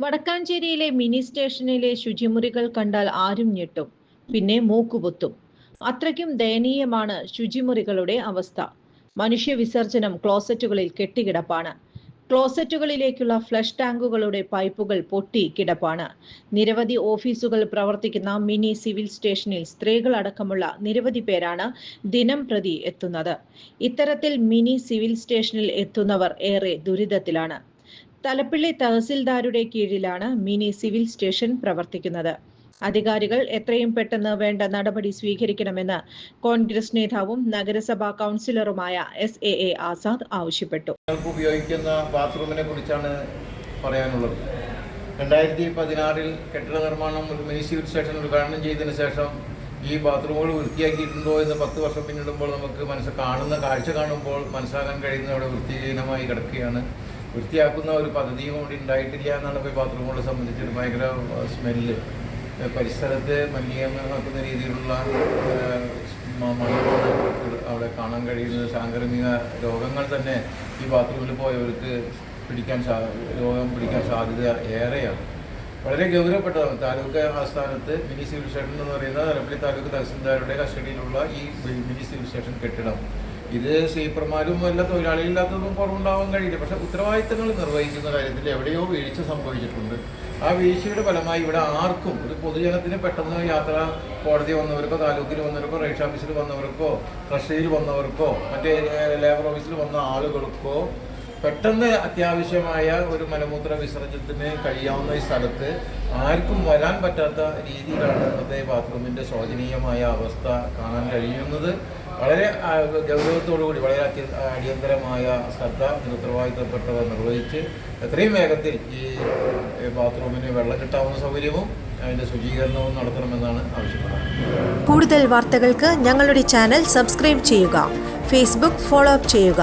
വടക്കാഞ്ചേരിയിലെ mini സ്റ്റേഷനിലെ ശുചിമുറികൾ കണ്ടാൽ ആരും ഞെട്ടും പിന്നെ മൂക്കുപൊത്തും. അത്രയ്ക്കും ദയനീയമാണ് ശുചിമുറികളുടെ അവസ്ഥ. മനുഷ്യ വിസർജനം ക്ലോസറ്റുകളിൽ കെട്ടിക്കിടപ്പാണ്. ക്ലോസറ്റുകളിലേക്കുള്ള ഫ്ലഷ് ടാങ്കുകളുടെ പൈപ്പുകൾ പൊട്ടി കിടപ്പാണ്. നിരവധി ഓഫീസുകൾ പ്രവർത്തിക്കുന്ന മിനി സിവിൽ സ്റ്റേഷനിൽ സ്ത്രീകൾ അടക്കമുള്ള നിരവധി പേരാണ് ദിനം പ്രതി എത്തുന്നത്. ഇത്തരത്തിൽ മിനി സിവിൽ സ്റ്റേഷനിൽ എത്തുന്നവർ ഏറെ ദുരിതത്തിലാണ്. തലപ്പിള്ളി തഹസിൽദാരുടെ കീഴിലാണ് മിനി സിവിൽ സ്റ്റേഷൻ പ്രവർത്തിക്കുന്നത്. അധികാരികൾ എത്രയും പെട്ടെന്ന് വേണ്ട നടപടി സ്വീകരിക്കണമെന്ന് കോൺഗ്രസ് നേതാവും നഗരസഭാ കൗൺസിലറുമായ എസ് എ എ ആസാദ് ആവശ്യപ്പെട്ടു. ഉപയോഗിക്കുന്ന ബാത്റൂമിനെ കുറിച്ചാണ് പറയാനുള്ളത്. രണ്ടായിരത്തി പതിനാറിൽ കെട്ടിട നിർമ്മാണം മിനി സിവിൽ സ്റ്റേഷൻ ഉദ്ഘാടനം ചെയ്തതിന് ശേഷം ഈ ബാത്റൂമുകൾ വൃത്തിയാക്കിയിട്ടുണ്ടോ എന്ന് പത്ത് വർഷം പിന്നിടുമ്പോൾ നമുക്ക് മനസ്സ് കാണുന്ന കാഴ്ച കാണുമ്പോൾ മനസ്സിലാക്കാൻ കഴിയുന്ന അവിടെ വൃത്തിഹീനമായി കിടക്കുകയാണ്. വൃത്തിയാക്കുന്ന ഒരു പദ്ധതിയും കൂടി ഉണ്ടായിട്ടില്ല എന്നാണ് ഇപ്പോൾ ബാത്റൂമുകളെ സംബന്ധിച്ചൊരു ഭയങ്കര സ്മെല്ല് പരിസരത്ത് മലിനീകരണമാക്കുന്ന രീതിയിലുള്ള അവിടെ കാണാൻ കഴിയുന്നത്. സാംക്രമിക രോഗങ്ങൾ തന്നെ ഈ ബാത്റൂമിൽ പോയവർക്ക് പിടിക്കാൻ സാ രോഗം പിടിക്കാൻ സാധ്യത ഏറെയാണ്. വളരെ ഗൗരവപ്പെട്ടതാണ്. താലൂക്ക് ആസ്ഥാനത്ത് മിനി സിവിൽ സ്റ്റേഷൻ എന്ന് പറയുന്ന തലപ്പള്ളി താലൂക്ക് തഹസിൽദാരുടെ കസ്റ്റഡിയിലുള്ള ഈ മിനി സിവിൽ സ്റ്റേഷൻ കെട്ടിടം. ഇത് സ്വീപ്പർമാരും വല്ല തൊഴിലാളികളില്ലാത്തതൊന്നും കുറവുണ്ടാവാൻ കഴിയില്ല. പക്ഷെ ഉത്തരവാദിത്തങ്ങൾ നിർവഹിക്കുന്ന കാര്യത്തിൽ എവിടെയോ വീഴ്ച സംഭവിച്ചിട്ടുണ്ട്. ആ വീഴ്ചയുടെ ഫലമായി ഇവിടെ ആർക്കും ഒരു പൊതുജനത്തിന് പെട്ടെന്ന് യാത്ര കോടതി വന്നവർക്കോ താലൂക്കിൽ വന്നവർക്കോ റേഷൻ ഓഫീസിൽ വന്നവർക്കോ ട്രഷറിയിൽ വന്നവർക്കോ മറ്റേ ലേബർ ഓഫീസിൽ വന്ന ആളുകൾക്കോ പെട്ടെന്ന് അത്യാവശ്യമായ ഒരു മലമൂത്ര വിസർജനത്തിന് കഴിയാവുന്ന ഈ സ്ഥലത്ത് ആർക്കും വരാൻ പറ്റാത്ത രീതിയിലാണ് ഇന്നത്തെ ബാത്റൂമിന്റെ ശോചനീയമായ അവസ്ഥ കാണാൻ കഴിയുന്നത്. വളരെ ഗൗരവത്തോടുകൂടി വളരെ അത്യ അടിയന്തരമായ ശ്രദ്ധ ഇതിന് ഉത്തരവാദിത്തപ്പെട്ടവർ നിർവഹിച്ച് എത്രയും വേഗത്തിൽ ഈ ബാത്റൂമിന് വെള്ളം കിട്ടാവുന്ന സൗകര്യവും അതിന്റെ ശുചീകരണവും നടത്തണമെന്നാണ് ആവശ്യപ്പെടുന്നത്. കൂടുതൽ വാർത്തകൾക്ക് ഞങ്ങളുടെ ചാനൽ സബ്സ്ക്രൈബ് ചെയ്യുക. ഫേസ്ബുക്ക് ഫോളോ അപ്പ് ചെയ്യുക.